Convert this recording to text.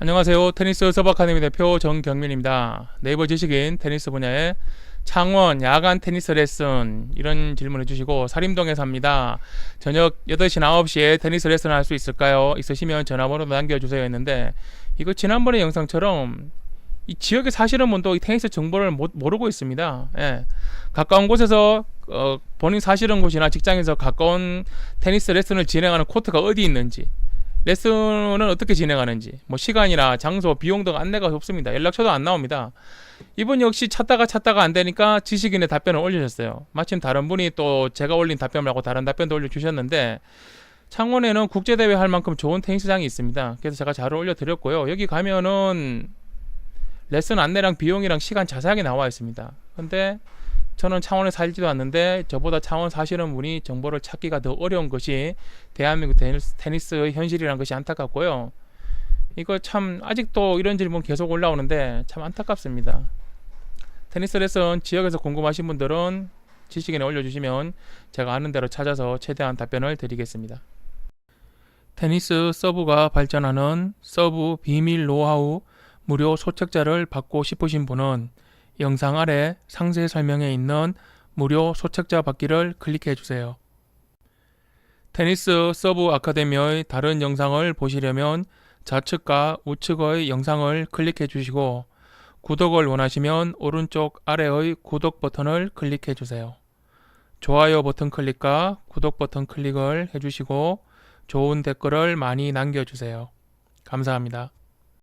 안녕하세요. 테니스 서브 아카데미 대표 정경민입니다. 네이버 지식인 테니스 분야의 창원 야간 테니스 레슨 이런 질문 해주시고 사림동에 삽니다. 저녁 8시나 9시에 테니스 레슨 할 수 있을까요? 있으시면 전화번호 남겨주세요 했는데 이거 지난번에 영상처럼 이 지역에 사시는 분도 이 테니스 정보를 못, 모르고 있습니다. 예. 가까운 곳에서 어, 본인 사시는 곳이나 직장에서 가까운 테니스 레슨을 진행하는 코트가 어디 있는지 레슨은 어떻게 진행하는지 뭐 시간이나 장소 비용 등 안내가 없습니다. 연락처도 안 나옵니다. 이분 역시 찾다가 찾다가 안 되니까 지식인의 답변을 올리셨어요. 마침 다른 분이 또 제가 올린 답변을 하고 다른 답변도 올려주셨는데 창원에는 국제대회 할 만큼 좋은 테니스장이 있습니다. 그래서 제가 자료 올려드렸고요. 여기 가면은 레슨 안내랑 비용이랑 시간 자세하게 나와 있습니다. 근데 저는 창원에 살지도 않는데 저보다 창원 사시는 분이 정보를 찾기가 더 어려운 것이 대한민국 테니스, 테니스의 현실이라는 것이 안타깝고요. 이거 참 아직도 이런 질문 계속 올라오는데 참 안타깝습니다. 테니스 레슨 지역에서 궁금하신 분들은 지식인에 올려주시면 제가 아는 대로 찾아서 최대한 답변을 드리겠습니다. 테니스 서브가 발전하는 서브 비밀 노하우 무료 소책자를 받고 싶으신 분은 영상 아래 상세 설명에 있는 무료 소책자 받기를 클릭해 주세요. 테니스 서브 아카데미의 다른 영상을 보시려면 좌측과 우측의 영상을 클릭해 주시고 구독을 원하시면 오른쪽 아래의 구독 버튼을 클릭해 주세요. 좋아요 버튼 클릭과 구독 버튼 클릭을 해 주시고 좋은 댓글을 많이 남겨 주세요. 감사합니다.